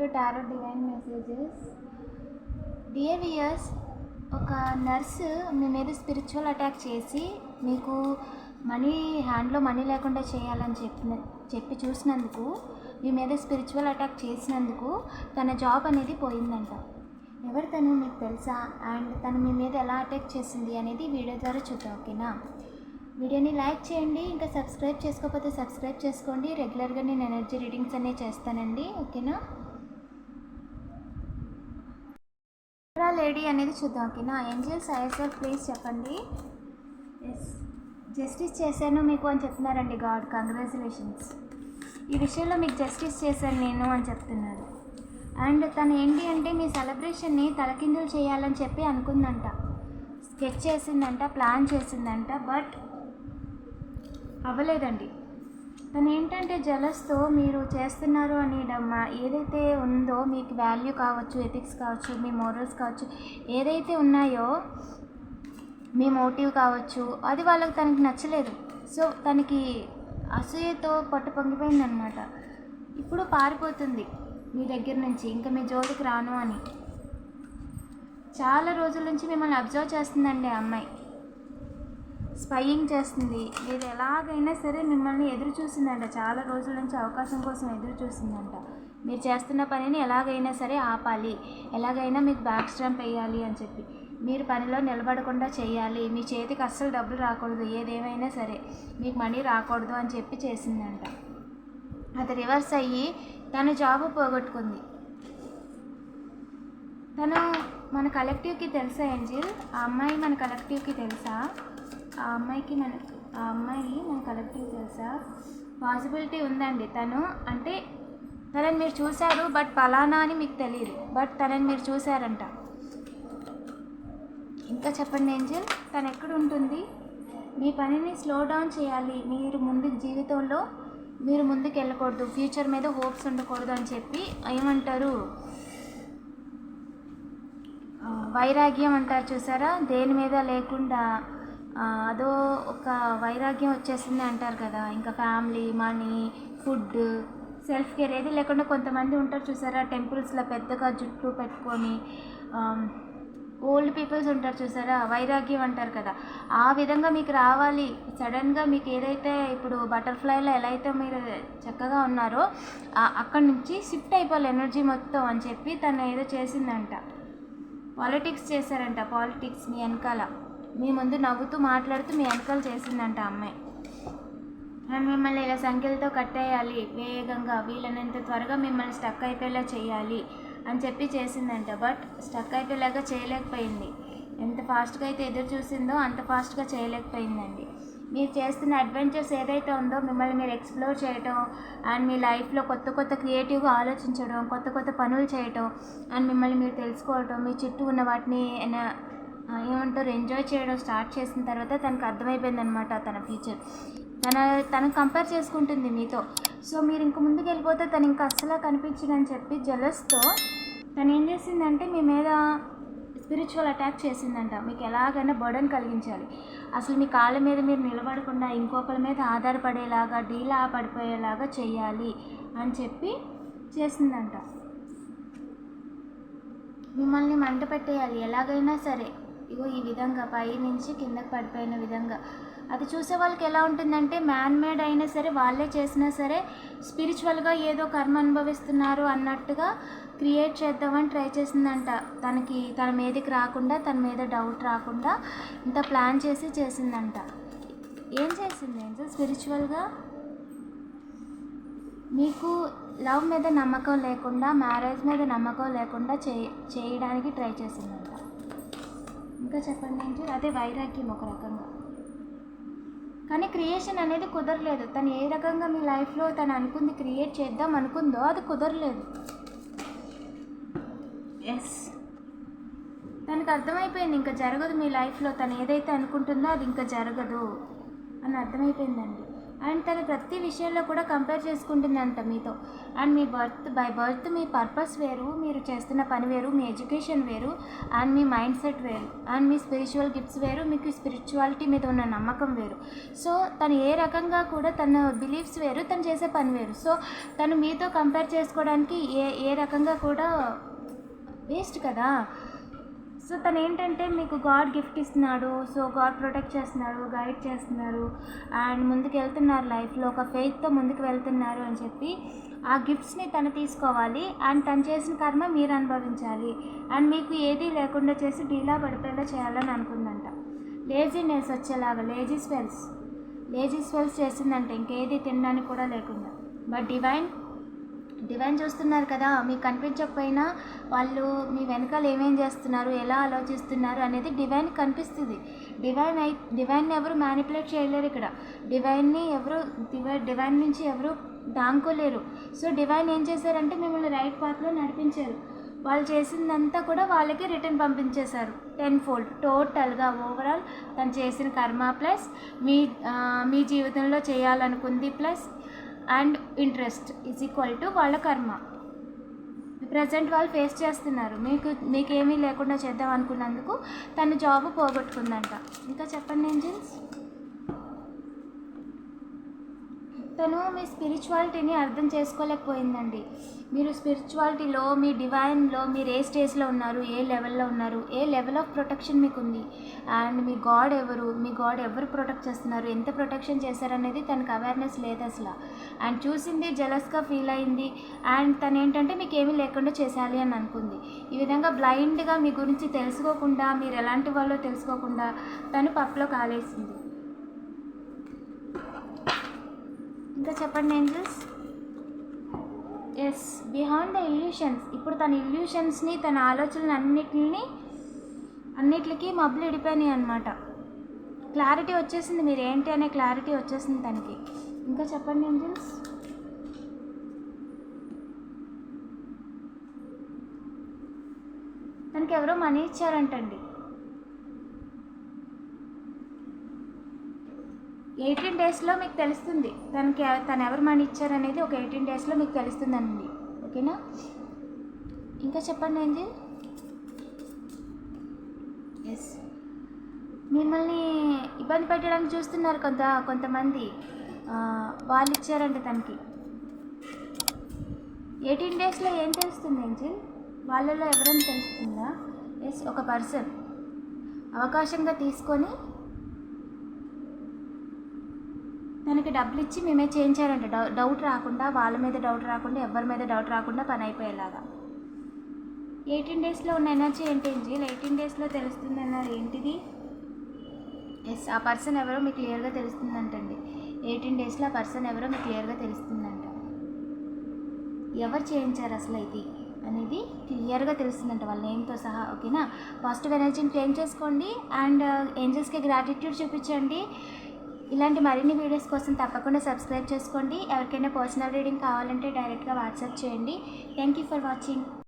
To tarot divine messages dear viewers ఒక nurse మీ మీద స్పిరిచువల్ అటాక్ చేసి మీకు మనీ హ్యాండ్లో మనీ లేకుండా చేయాలని చెప్పిన చెప్పి చూసినందుకు మీ మీద స్పిరిచువల్ అటాక్ చేసినందుకు తన జాబ్ అనేది పోయిందంట. ఎవరు తను మీకు తెలుసా? అండ్ తను మీ మీద ఎలా అటాక్ చేసింది అనేది వీడియో ద్వారా చూద్దాం ఓకేనా వీడియోని లైక్ చేయండి ఇంకా సబ్స్క్రైబ్ చేసుకోకపోతే సబ్స్క్రైబ్ చేసుకోండి. రెగ్యులర్గా నేను ఎనర్జీ రీడింగ్స్ అనేవి చేస్తానండి ఓకేనా ఎవరా అనేది చూద్దాం ఓకేనా? ఏంజల్స్ ఐఎస్ఆర్ ప్లీజ్ చెప్పండి. ఎస్ జస్టిస్ చేశాను మీకు అని చెప్తున్నారండి గాడ్. కంగ్రాచులేషన్స్ ఈ విషయంలో మీకు జస్టిస్ చేశాను నేను అని చెప్తున్నారు. అండ్ తను ఏంటి అంటే మీ సెలబ్రేషన్ని తలకిందులు చేయాలని చెప్పి అనుకుందంట. స్కెచ్ చేసిందంట ప్లాన్ చేసిందంట బట్ అవ్వలేదండి. తను ఏంటంటే జలస్తో మీరు చేస్తున్నారు అని డమ్మ ఏదైతే ఉందో మీకు వాల్యూ కావచ్చు ఎథిక్స్ కావచ్చు మీ మోరల్స్ కావచ్చు ఏదైతే ఉన్నాయో మీ మోటివ్ కావచ్చు అది వాళ్ళకి తనకి నచ్చలేదు. సో తనకి అసూయతో పట్టు పొంగిపోయిందనమాట ఇప్పుడు పారిపోతుంది మీ దగ్గర నుంచి ఇంకా మీ జోలికి రాను అని. చాలా రోజుల నుంచి మిమ్మల్ని అబ్జర్వ్ చేస్తుందండి ఆ అమ్మాయి. స్పయింగ్ చేస్తుంది. మీరు ఎలాగైనా సరే మిమ్మల్ని ఎదురు చూసిందంట. చాలా రోజుల నుంచి అవకాశం కోసం ఎదురు చూసిందంట. మీరు చేస్తున్న పనిని ఎలాగైనా సరే ఆపాలి. ఎలాగైనా మీకు బ్యాక్ స్టాంప్ వేయాలి అని చెప్పి. మీరు పనిలో నిలబడకుండా చేయాలి. మీ చేతికి అస్సలు డబ్బులు రాకూడదు. ఏదేమైనా సరే మీకు మనీ రాకూడదు అని చెప్పి చేసిందంట. అది రివర్స్ అయ్యి తన జాబ్ పోగొట్టుకుంది. తను మన కలెక్టివ్కి తెలుసా ఏంజిల్? ఆ అమ్మాయి మన కలెక్టివ్కి తెలుసా? ఆ అమ్మాయికి మన ఆ అమ్మాయి మన కలెక్టివ్ తెలుసా పాసిబిలిటీ ఉందండి. తను అంటే తనని మీరు చూశారు బట్ పలానా అని మీకు తెలియదు బట్ తనని మీరు చూశారంట. ఇంకా చెప్పండి ఏంజల్? తను ఎక్కడ ఉంటుంది మీ పనిని స్లో డౌన్ చేయాలి. మీరు ముందు జీవితంలో మీరు ముందుకు వెళ్ళకూడదు. ఫ్యూచర్ మీద హోప్స్ ఉండకూడదు అని చెప్పి ఏమంటారు? వైరాగ్యం అంటారు చూసారా? దేని మీద లేకుండా అదో ఒక వైరాగ్యం వచ్చేసింది అంటారు కదా. ఇంకా family money food self care ఏది లేకుండా కొంతమంది ఉంటారు చూసారా? టెంపుల్స్లో పెద్దగా జుట్టు పెట్టుకొని ఓల్డ్ పీపుల్స్ ఉంటారు చూసారా? వైరాగ్యం అంటారు కదా. ఆ విధంగా మీకు రావాలి. సడన్గా మీకు ఏదైతే ఇప్పుడు బటర్ఫ్లైలో ఎలా అయితే మీరు చక్కగా ఉన్నారో అక్కడి నుంచి షిఫ్ట్ అయిపోవాలి ఎనర్జీ మొత్తం అని చెప్పి తను ఏదో చేసిందంట. పాలిటిక్స్ చేశారంట పాలిటిక్స్ మీ వెనకాల. మీ ముందు నవ్వుతూ మాట్లాడుతూ మీ వెనకాల చేసిందంట అమ్మాయి. అండ్ మిమ్మల్ని ఇలా సంఖ్యలతో కట్టేయాలి వేగంగా వీలైనంత త్వరగా మిమ్మల్ని స్టక్ అయిపోయేలా చేయాలి అని చెప్పి చేసిందంట. బట్ స్టక్ అయిపోయేలాగా చేయలేకపోయింది. ఎంత ఫాస్ట్గా అయితే ఎదురు చూసిందో అంత ఫాస్ట్గా చేయలేకపోయిందండి. మీరు చేస్తున్న అడ్వెంచర్స్ ఏదైతే ఉందో మిమ్మల్ని మీరు ఎక్స్ప్లోర్ చేయటం అండ్ మీ లైఫ్లో కొత్త కొత్త క్రియేటివ్గా ఆలోచించడం కొత్త కొత్త పనులు చేయటం అండ్ మిమ్మల్ని మీరు తెలుసుకోవటం మీ చుట్టూ ఉన్న వాటిని ఏమంటారు ఎంజాయ్ చేయడం స్టార్ట్ చేసిన తర్వాత తనకు అర్థమైపోయింది అనమాట తన ఫ్యూచర్ తన తను కంపేర్ చేసుకుంటుంది మీతో. సో మీరు ఇంక ముందుకు వెళ్ళిపోతే తను ఇంకా అస్సలు కనిపించడని చెప్పి జలస్తో తను ఏం చేసిందంటే మీ మీద స్పిరిచువల్ అటాక్ చేసిందంట. మీకు ఎలాగైనా బర్డన్ కలిగించాలి. అసలు మీ కాళ్ళ మీద మీరు నిలబడకుండా ఇంకొకరి మీద ఆధారపడేలాగా డీలా పడిపోయేలాగా చేయాలి అని చెప్పి చేసిందంట. మిమ్మల్ని మంట పెట్టేయాలి. ఎలాగైనా సరే. ఇగో ఈ విధంగా పై నుంచి కిందకి పడిపోయిన విధంగా. అది చూసే వాళ్ళకి ఎలా ఉంటుందంటే మ్యాన్ మేడ్ అయినా సరే వాళ్ళే చేసినా సరే స్పిరిచువల్గా ఏదో కర్మ అనుభవిస్తున్నారు అన్నట్టుగా క్రియేట్ చేద్దామని ట్రై చేసిందంట. తనకి తన మీదకి రాకుండా తన మీద డౌట్ రాకుండా ఇంత ప్లాన్ చేసి చేసిందంట. ఏం చేసింది ఏంజల్ స్పిరిచువల్గా మీకు లవ్ మీద నమ్మకం లేకుండా మ్యారేజ్ మీద నమ్మకం లేకుండా చే చేయడానికి ట్రై చేసిందంట. ఇంకా చెప్పండి ఏంటి అదే వైరాగ్యం ఒక రకంగా. కానీ క్రియేషన్ అనేది కుదరలేదు. తను ఏ రకంగా మీ లైఫ్లో తను అనుకుంది క్రియేట్ చేద్దాం అనుకుందో అది కుదరలేదు. ఎస్ తనకు అర్థమైపోయింది ఇంకా జరగదు మీ లైఫ్లో. తను ఏదైతే అనుకుంటుందో అది ఇంకా జరగదు అని అర్థమైపోయిందండి. అండ్ తను ప్రతి విషయంలో కూడా కంపేర్ చేసుకుంటుందంట మీతో. అండ్ మీ బర్త్ బై బర్త్ మీ పర్పస్ వేరు మీరు చేస్తున్న పని వేరు మీ ఎడ్యుకేషన్ వేరు అండ్ మీ మైండ్ సెట్ వేరు అండ్ మీ స్పిరిచువల్ గిఫ్ట్స్ వేరు మీకు స్పిరిచువాలిటీ మీద ఉన్న నమ్మకం వేరు. సో తను ఏ రకంగా కూడా తన బిలీఫ్స్ వేరు తను చేసే పని వేరు. సో తను మీతో కంపేర్ చేసుకోవడానికి ఏ ఏ రకంగా కూడా వేస్ట్ కదా. సో తను ఏంటంటే మీకు గాడ్ గిఫ్ట్ ఇస్తున్నాడు సో గాడ్ ప్రొటెక్ట్ చేస్తున్నాడు గైడ్ చేస్తున్నారు అండ్ ముందుకు వెళ్తున్నారు లైఫ్లో ఒక ఫెయిత్తో ముందుకు వెళ్తున్నారు అని చెప్పి ఆ గిఫ్ట్స్ని తను తీసుకోవాలి అండ్ తను చేసిన కర్మ మీరు అనుభవించాలి అండ్ మీకు ఏదీ లేకుండా చేసి డీలా పడిపోయేలా చేయాలని అనుకుందంట. లేజీనెస్ వచ్చేలాగా లేజీ స్వెల్స్. లేజీ స్వెల్స్ చేసిందంటే ఇంకేది తినడానికి కూడా లేకుండా. బట్ డివైన్ డివైన్ చూస్తున్నారు కదా మీకు కనిపించకపోయినా వాళ్ళు మీ వెనకాల ఏమేం చేస్తున్నారు ఎలా ఆలోచిస్తున్నారు అనేది డివైన్ కనిపిస్తుంది. డివైన్ అయి డివైన్ని ఎవరు మ్యానిపులేట్ చేయలేరు ఇక్కడ. డివైన్ని ఎవరు డివైన్ నుంచి ఎవరు దాంకోలేరు. సో డివైన్ ఏం చేశారంటే మిమ్మల్ని రైట్ పాత్లో నడిపించారు. వాళ్ళు చేసిందంతా కూడా వాళ్ళకి రిటర్న్ పంపించేశారు. టెన్ ఫోల్డ్ టోటల్గా ఓవరాల్ తను చేసిన కర్మ ప్లస్ మీ మీ జీవితంలో చేయాలనుకుంది plus and interest is equal to వాళ్ళ కర్మ. ప్రజెంట్ వాళ్ళు ఫేస్ చేస్తున్నారు. మీకు మీకేమీ లేకుండా చేద్దాం అనుకున్నందుకు తన జాబ్ పోగొట్టుకుందంట. ఇంకా చెప్పండి ఏంజిల్స్ తను మీ స్పిరిచువాలిటీని అర్థం చేసుకోలేకపోయిందండి. మీరు స్పిరిచువాలిటీలో మీ డివైన్లో మీరు ఏ స్టేజ్లో ఉన్నారు ఏ లెవెల్లో ఉన్నారు ఏ లెవెల్ ఆఫ్ ప్రొటెక్షన్ మీకు ఉంది అండ్ మీ గాడ్ ఎవరు మీ గాడ్ ఎవరు ప్రొటెక్ట్ చేస్తున్నారు ఎంత ప్రొటెక్షన్ చేశారనేది తనకు అవేర్నెస్ లేదు అసలు. అండ్ చూసింది జలస్గా ఫీల్ అయింది. అండ్ తను ఏంటంటే మీకు ఏమీ లేకుండా చేసాలి అని అనుకుంది. ఈ విధంగా బ్లైండ్గా మీ గురించి తెలుసుకోకుండా మీరు ఎలాంటి వాళ్ళో తెలుసుకోకుండా తను పప్పులో కాలేసింది. ఇంకా చెప్పండి angels? Yes behind the illusions ఇప్పుడు తన ఇల్యూషన్స్ని తన ఆలోచనలు అన్నిటిని అన్నిటికీ మబ్బులు ఇడిపోయినాయి అనమాట క్లారిటీ వచ్చేసింది. మీరు ఏంటి అనే క్లారిటీ వచ్చేసింది తనకి. ఇంకా చెప్పండి ఏంజల్స్? తనకి ఎవరో మనీ ఇచ్చారంటండి. ఎయిటీన్ డేస్లో మీకు తెలుస్తుంది. తనకి తను ఎవరు మనీ ఇచ్చారనేది ఒక ఎయిటీన్ డేస్లో మీకు తెలుస్తుందండి ఓకేనా? ఇంకా చెప్పండి ఏంటి ఎస్ మిమ్మల్ని ఇబ్బంది పెట్టడానికి చూస్తున్నారు కొంత కొంతమంది. వాళ్ళు ఇచ్చారంట తనకి. ఎయిటీన్ డేస్లో ఏం తెలుస్తుంది ఏంజిల్ వాళ్ళలో ఎవరైనా తెలుస్తుందా? ఎస్ ఒక పర్సన్. అవకాశంగా తీసుకొని దానికి డబ్బులు ఇచ్చి మేమే చేయించారంట డౌ డౌట్ రాకుండా వాళ్ళ మీద డౌట్ రాకుండా ఎవరి మీద డౌట్ రాకుండా పని అయిపోయేలాగా. ఎయిటీన్ డేస్లో ఉన్న ఎనర్జీ ఏంటి ఏంజిల్ ఎయిటీన్ డేస్లో తెలుస్తుంది అన్నారు ఏంటిది? ఎస్ ఆ పర్సన్ ఎవరో మీకు క్లియర్గా తెలుస్తుందంటండి. ఎయిటీన్ డేస్లో ఆ పర్సన్ ఎవరో మీకు క్లియర్గా తెలుస్తుందంట. ఎవరు చేయించారు అసలు ఇది అనేది క్లియర్గా తెలుస్తుందంట. వాళ్ళ నేమ్తో సహా ఓకేనా? పాజిటివ్ ఎనర్జీని క్లెయిమ్ చేసుకోండి. అండ్ ఏంజల్స్కి గ్రాటిట్యూడ్ చూపించండి. ఇలాంటి మరిన్ని వీడియోస్ కోసం తప్పకుండా సబ్స్క్రైబ్ చేసుకోండి. ఎవరికైనా పర్సనల్ రీడింగ్ కావాలంటే డైరెక్ట్గా వాట్సాప్ చేయండి. Thank you for watching.